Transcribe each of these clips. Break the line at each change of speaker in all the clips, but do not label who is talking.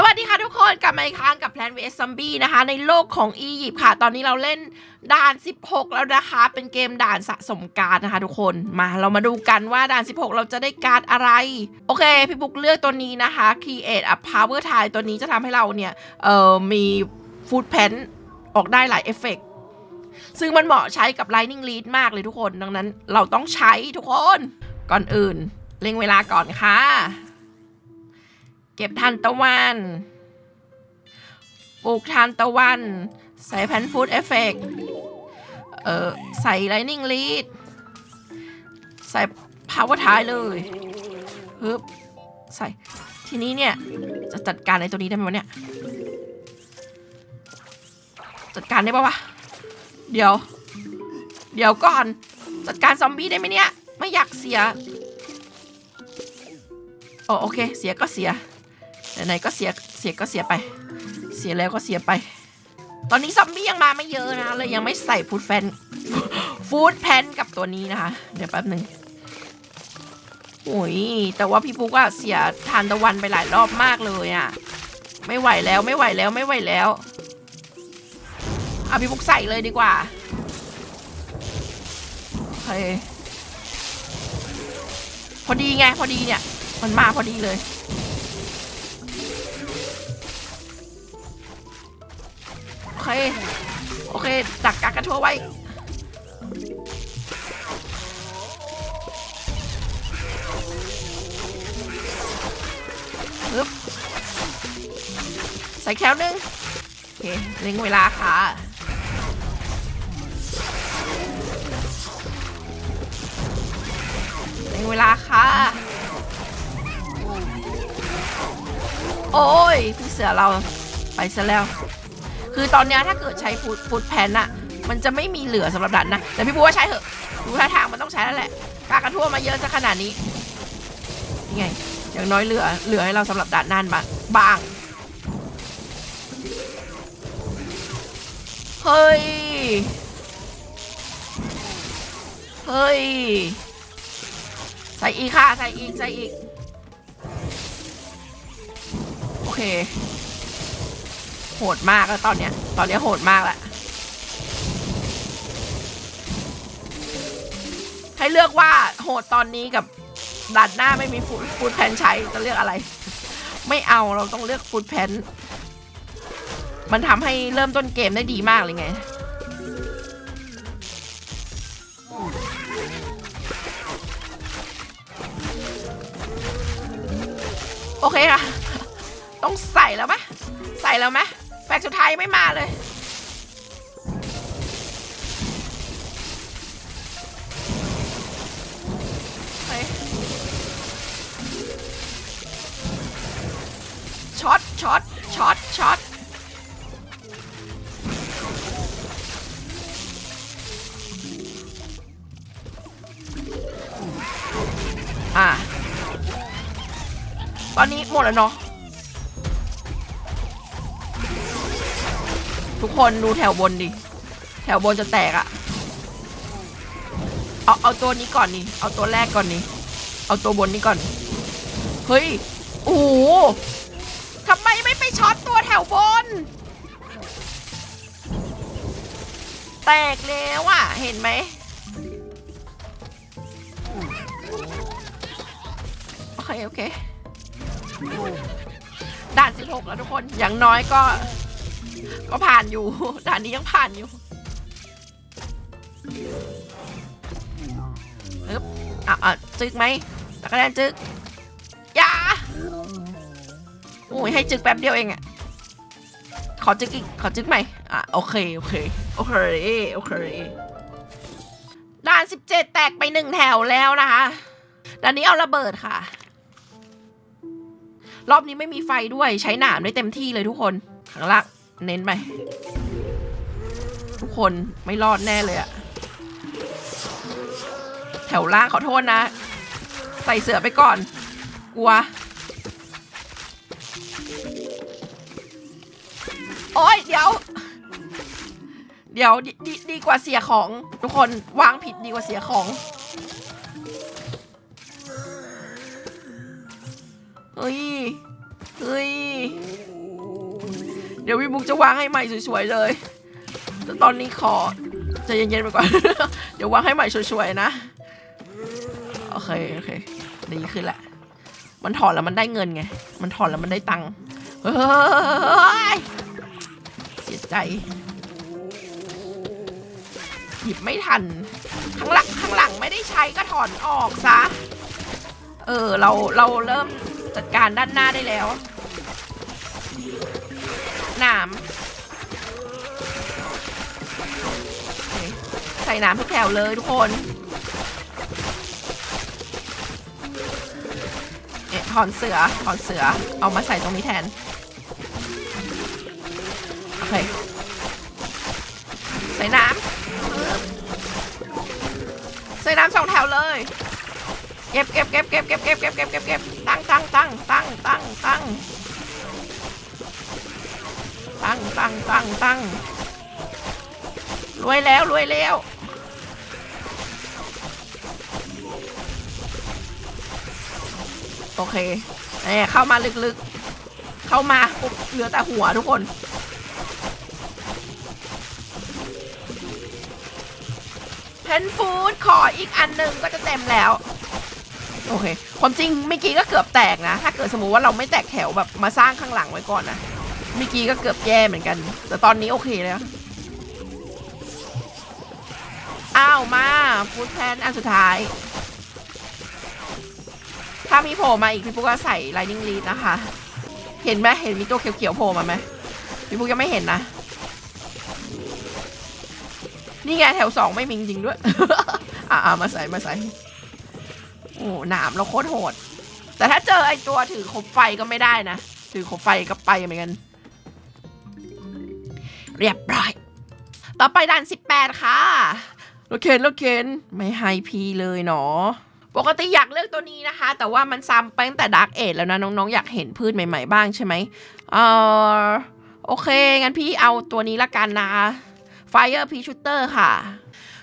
สวัสดีค่ะทุกคนกลับมาอีกครั้งกับแพลน vs Zombie นะคะ ในโลกของอียิปต์ค่ะ ตอนนี้เราเล่นด่าน 16 แล้วนะคะ เป็นเกมด่านสะสมการ์ดนะคะทุกคนมาเรามาดูกันว่าด่าน 16 เราจะได้การ์ดอะไร โอเค พี่บุ๊กเลือกตัวนี้นะคะ Create a Power Tile ตัวนี้จะทำให้เราเนี่ย เอ่อ มี Food Pen ออกได้หลายเอฟเฟกต์ซึ่งมันเหมาะใช้กับ Lightning Lead มากเลยทุกคน ดังนั้นเราต้องใช้ทุกคนก่อนอื่นเล็งเวลาก่อนค่ะ เก็บทานตะวันปลูกทานตะวัน ใส่แพนฟูดเอฟเฟกเออใส่ไลนิ่งลีดใส่พาวเวอร์ทายเลยฮึบใส่ทีนี้เนี่ย จะจัดการในตัวนี้ได้ไหมวะเนี่ย จัดการได้ปะวะ เดี๋ยว เดี๋ยวก่อน จัดการซอมบี้ได้ไหมเนี่ย ไม่อยากเสียโอโอเค เสียก็เสีย ไหนๆก็เสียเสียก็เสียไป เสียแล้วก็เสียไป ตอนนี้ซอมบี้ยังมาไม่เยอะนะเลยยังไม่ใส่ฟูดแฟนฟูดแพนกับตัวนี้นะคะ เดี๋ยวแป๊บหนึ่งโอ้ยแต่ว่าพี่ปุ๊กอะเสียทานตะวันไปหลายรอบมากเลยอะไม่ไหวแล้วไม่ไหวแล้วไม่ไหวแล้วเอาพี่ปุ๊กใส่เลยดีกว่าโอเคพอดีไงพอดีเนี่ย มันมาพอดีเลย เค โอเค ดักกากกระโทไว้ ปึ๊บ ใส่แคลนึง โอเคเล็งเวลาค่ะ เล็งเวลาค่ะ โอ้ย พี่เสือเราไปซะแล้ว คือตอนเนี้ยถ้าเกิดใช้ฟูดฟูดแพนอะมันจะไม่มีเหลือสำหรับดันนะ แต่พี่บัวาใช้เถอะดูท่าทางมันต้องใช้แล้วแหละกากระทั่วมาเยอะซะขนาดนี้นี่ไงอย่างน้อยเหลือเหลือให้เราสำหรับด่านนั่นบ้างบ้าง เฮ้ย เฮ้ย ใส่อีกค่ะ ใส่อีก ใส่อีก โอเค โหดมากแล้วตอนเนี้ย ตอนเนี้ยโหดมากแล้วให้เลือกว่าโหดตอนนี้กับดันหน้าไม่มีฟูดฟูดแพนใช้จะเลือกอะไร ไม่เอาเราต้องเลือกฟูดแพนมันทำให้เริ่มต้นเกมได้ดีมากเลยไง โอเคค่ะ ต้องใส่แล้วไหมใส่แล้วไหม แฟกสุดท้ายไม่มาเลยเฮ้ยช็อต ช็อต ช็อต ช็อตอะ ตอนนี้หมดแล้วเนาะ ทุกคนดูแถวบนดิ แถวบนจะแตกอะเอาเอาตัวนี้ก่อนนี่เอาตัวแรกก่อนนี่เอาตัวบนนี้ก่อน เฮ้ย โอ้โหทำไมไม่ไปช็อตตัวแถวบน แตกแล้วอะเห็นไหมโอเค โอเคด่าน 16 แล้วทุกคน อย่างน้อยก็ ก็ผ่านอยู่ ด่านนี้ยังผ่านอยู่เอ๊บอะอะจึกไหมตะกะแตนจึกอย่าโอ้ยให้จึกแป๊บเดียวเองอะขอจึกอีก ขอจึกใหม่ อะ โอเค โอเค โอเค โอเค ด่าน17แตกไปหนึ่งแถวแล้วนะคะ ด่านนี้เอาระเบิดค่ะ รอบนี้ไม่มีไฟด้วย ใช้หนามได้เต็มที่เลยทุกคน ข้างล่าง เน้นไป ทุกคนไม่รอดแน่เลยอะแถวล่างขอโทษนะ ใส่เสือไปก่อน กลัว โอ้ยเดี๋ยว เดี๋ยวดดดีกว่าเสียของ ทุกคนวางผิดดีกว่าเสียของเฮ้ยเฮ้ย ดี๋ยวพี่บุ๊กจะวางให้ใหม่สวยๆเลยแต่ตอนนี้ขอใจะเย็นๆไปก่อน เดี๋ยววางให้ใหม่สวยๆนะ โอเคโอเคดีขึ้นแหละ มันถอนแล้วมันได้เงินไง มันถอนแล้วมันได้ตังค์เฮ้ยเสียใจหยิบไม่ทัน ข้างหลังข้างหลังไม่ได้ใช้ก็ถอนออกซะ เออเราเราเริ่มจัดการด้านหน้าได้แล้ว นามโอเคใส่นามทุกแถวเลยทุกคนเอ๊ะถอนเสือถอนเสือ เอามาใส่ตรงนี้แทน โอเค ใส่น้ำใส่น้ำสองแถวเลย เก็บเก็บเก็บเก็บเก็บเก็บเก็บเก็บเก็บเก็บตั้งตั้งตั้งตั้ง ตั้งตั้งรวยแล้วรวยแล้วโอเคเอ้เข้ามาลึกๆ เข้ามาปุ๊บเหลือแต่หัวทุกคน เพนฟูดขออีกอันหนึ่งก็จะเต็มแล้ว โอเค ความจริงเมื่อกี้ก็เกือบแตกนะ ถ้าเกิดสมมติว่าเราไม่แตกแถวแบบมาสร้างข้างหลังไว้ก่อนนะ เมื่อกี้ก็เกือบแย่เหมือนกัน แต่ตอนนี้โอเคแล้วอ้าวมาฟูดแพนอันสุดท้าย ถ้ามีโผล่มาอีกพี่ปุ๊กก็ใส่ไลนิ่งลีดนะคะ เห็นไหมเห็นมีตัวเขียวๆโผล่มาไหมพี่ปุ๊กยังไม่เห็นนะ นี่ไงแถวสองไม่มีจริงด้วย อ่ามาใส่มาใส่โอ้หนามเราโคตรโหด แต่ถ้าเจอไอตัวถือคบไฟก็ไม่ได้นะ ถือคบไฟก็ไปเหมือนกัน เรียบร้อย ต่อไปด่าน 18 ค่ะรถเคนรถเคนไม่ให้พีเลยเนาะปกติอยากเลือกตัวนี้นะคะ แต่ว่ามันซ้ำไปตั้งแต่ดาร์กเอทแล้วนะ น้องๆ อยากเห็นพืชใหม่ๆ บ้างใช่ไหมเออโอเค งั้นพี่เอาตัวนี้ละกันนะ Fire p e Shooter ค่ะ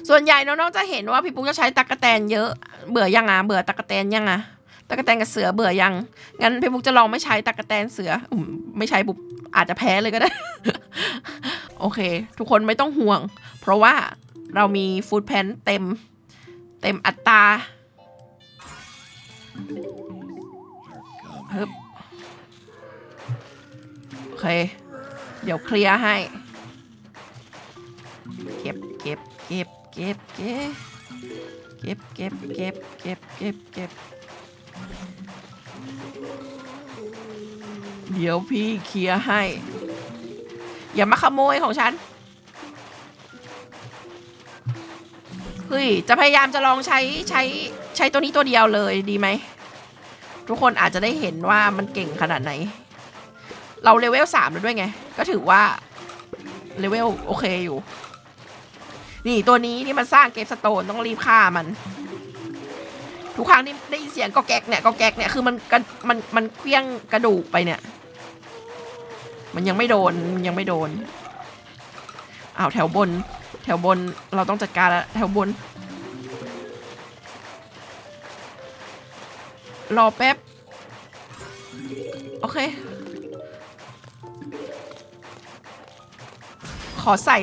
ส่วนใหญ่น้องๆ จะเห็นว่าพี่ปุ๊กจะใช้ตะกะแตนเยอะเบื่อยังอะเบื่อตะกะแตนยังอะตะกะแตนกับเสือเบื่อยัง งั้นพี่ปุ๊กจะลองไม่ใช้ตะกะแตนเสืออมไม่ใช้ปุ๊บอาจจะแพ้เลยก็ได้ โอเค ทุกคนไม่ต้องห่วง เพราะว่าเรามีฟูดแพนเต็ม เต็มอัตราฮึบโอเค เดี๋ยวเคลียร์ให้ เก็บเก็บเก็บเก็บเก็บเก็บเก็บเก็บเก็บเก็บเก็บเดี๋ยวพี่เคลียร์ให้ อย่ามาขโมยของฉัน เฮ้ย จะพยายามจะลองใช้ใช้ใช้ตัวนี้ตัวเดียวเลยดีไหม ทุกคนอาจจะได้เห็นว่ามันเก่งขนาดไหน เราเลเวลสามแล้วด้วยไง ก็ถือว่าเลเวลโอเคอยู่ นี่ตัวนี้ที่มันสร้างเกฟสโตนต้องรีบฆ่ามัน ทุกครั้งที่ได้ยินเสียงก็แก๊กเนี่ยก็แก๊กเนี่ยคือมันกระมันมันเคลี้ยงกระดูกไปเนี่ย มันยังไม่โดนมันยังไม่โดนอ้าวแถวบน แถวบนเราต้องจัดการแล้วแถวบน รอแป๊บ โอเค ขอใส่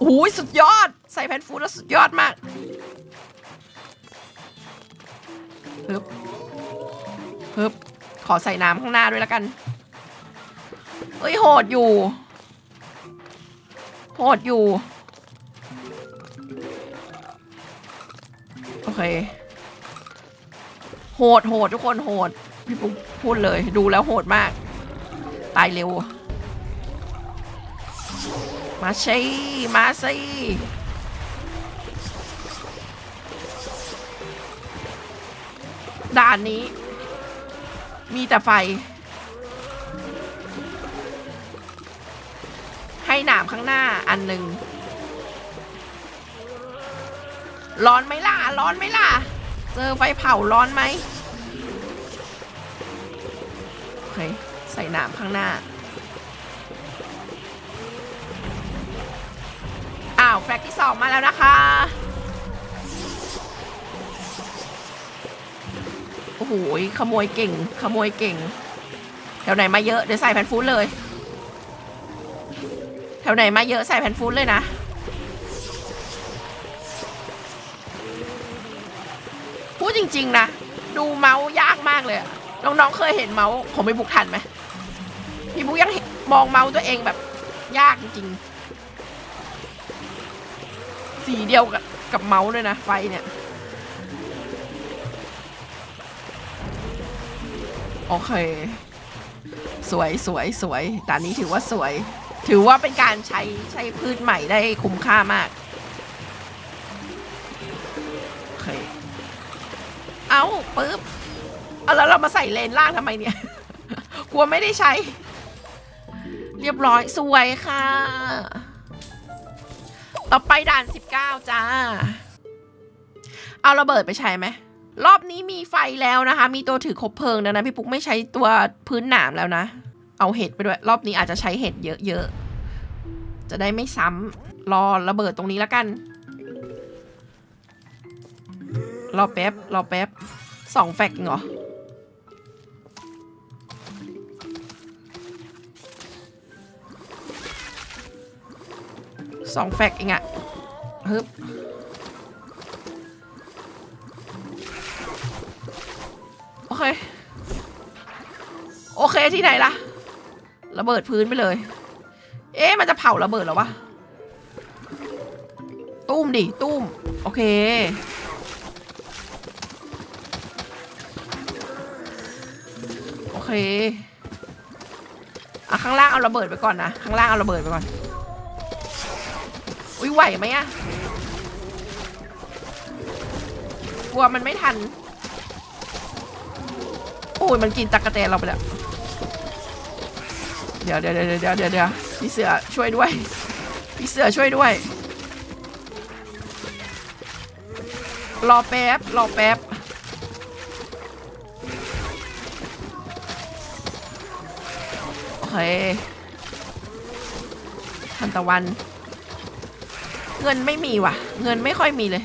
โอ้ยสุดยอด ใส่แพนฟูดแล้วสุดยอดมากฮึบฮึบขอใส่น้ำข้างหน้าด้วยแล้วกัน เอ้ยโหดอยู่ โหดอยู่ โอเค โหดโหดทุกคนโหด พี่ปุ๊กพูดเลยดูแล้วโหดมาก ตายเร็ว มาสิมาสิด่านนี้ มีแต่ไฟ ให้หนามข้างหน้าอันหนึ่งร้อนไหมล่ะ ร้อนไหมล่ะ เจอไฟเผาร้อนไหมโอเคใส่หนามข้างหน้า อ้าวแฟลกที่สองมาแล้วนะคะโอ้โหขโมยเก่ง ขโมยเก่งแถวไหนมาเยอะ เดี๋ยวใส่แผ่นฟูดเลย วไหนมาเยอะใส่แผ่นฟูดเลยนะ พูดจริง ๆ นะ ดูเมาส์ยากมากเลยน้องๆเคยเห็นเมาส์ของพี่บุกทันไหมพี่บุ๊กยังมองเมาส์ตัวเองแบบยากจริงๆ สีเดียวกับกับเมาส์เลยนะไฟเนี่ย โอเค สวยสวยสวยด่านนี้ถือว่าสวย ถือว่าเป็นการใช้ใช้พืชใหม่ได้คุ้มค่ามากโอเคเอาปึ๊บเอาแล้วเรามาใส่เลนล่างทำไมเนี่ย กลัวไม่ได้ใช้ เรียบร้อยสวยค่ะ ต่อไปด่าน 19 จ้า เอาระเบิดไปใช้ไหมรอบนี้มีไฟแล้วนะคะ มีตัวถือคบเพลิงดังนั้นพี่ปุ๊กไม่ใช้ตัวพื้นหนามแล้วนะ เอาเห็ดไปด้วย รอบนี้อาจจะใช้เห็ดเยอะๆ จะได้ไม่ซ้ำรอระเบิดตรงนี้แล้วกัน รอแป๊บ รอแป๊บสองแฟกเหรอ สองแฟกเองอะฮึบโอเค โอเคที่ไหนล่ะ ระเบิดพื้นไปเลย เอ๊ะมันจะเผาระเบิดหรอวะ ตุ้มดิ ตุ้ม โอเค โอเคอะข้างล่างเอาระเบิดไปก่อนนะ ข้างล่างเอาระเบิดไปก่อน อุ้ยไหวไหมอะกลัวมันไม่ทัน โอ้ยมันกินตะกะแตนเราไปแล้ว เดี๋ยวเดี๋ยวเดี๋ยวเดี๋ยวเดี๋ยวเดี๋ยวพี่เสือช่วยด้วย พี่เสือช่วยด้วย รอแป๊บ รอแป๊บ โอเคทันตะวัน เงินไม่มีว่ะ เงินไม่ค่อยมีเลย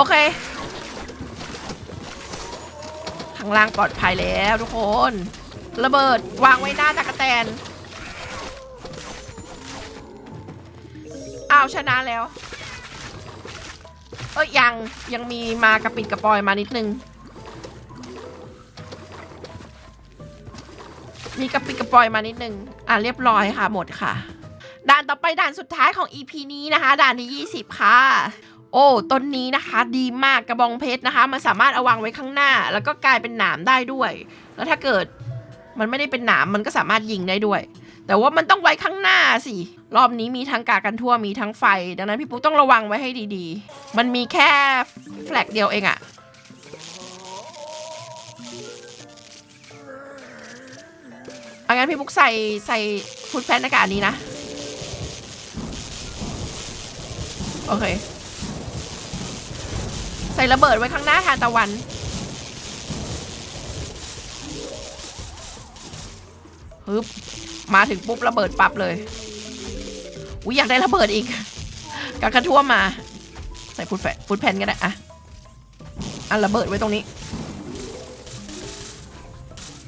อเค ข้างล่างปลอดภัยแล้วทุกคน ระเบิดวางไว้หน้าตะกะแตน อ้าวชนะแล้ว เอ้ยยังยังมีมากระปิดกระปอยมานิดนึง มีกระปิดกระปอยมานิดนึง อะเรียบร้อยค่ะหมดค่ะ ด่านต่อไปด่านสุดท้ายของ EP นี้นะคะ ด่านที่ 20 ค่ะ โอ้ต้นนี้นะคะ ดีมากกระบองเพชรนะคะ มันสามารถเอาวางไว้ข้างหน้า แล้วก็กลายเป็นหนามได้ด้วย แล้วถ้าเกิดมันไม่ได้เป็นหนามมันก็สามารถยิงได้ด้วย แต่ว่ามันต้องไว้ข้างหน้าสิรอบนี้มีทั้งกากันทั่วมีทั้งไฟ ดังนั้นพี่ปุ๊กต้องระวังไว้ให้ดีๆ มันมีแค่แฟลกเดียวเองอะเอางั้นพี่ปุ๊กใส่ใส่ฟุตแพนอากาศนี้นะ โอเค ส่ระเบิดไว้ข้างหน้าทานตะวัน ฮึบ มาถึงปุ๊บระเบิดปั๊บเลย อุ้ยอยากได้ระเบิดอีกกากระทั่วมา ใส่ฟุตแฟฟุตแผ่นก็ได้อะอะระเบิดไว้ตรงนี้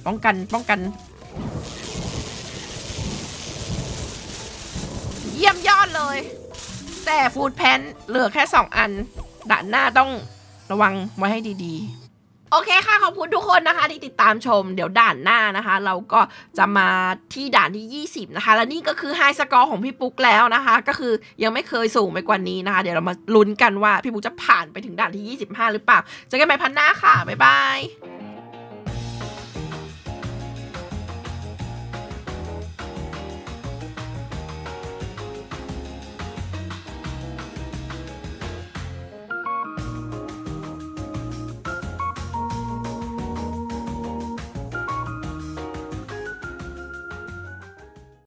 ป้องกันป้องกัน เยี่ยมยอดเลย แต่ฟูดแพนเหลือแค่สองอันด่านหน้าต้อง ระวังไว้ให้ดีๆ โอเคค่ะ ขอบคุณทุกคนนะคะที่ติดตามชม เดี๋ยวด่านหน้านะคะ เราก็จะมาที่ด่านที่ 20 นะคะ และนี่ก็คือไฮสกอร์ของพี่ปุ๊กแล้วนะคะ ก็คือยังไม่เคยสูงไปกว่านี้นะคะ เดี๋ยวเรามาลุ้นกันว่าพี่ปุ๊กจะผ่านไปถึงด่านที่ 25 หรือเปล่เจอกันใหม่พันหน้าค่ะบ๊ายบาย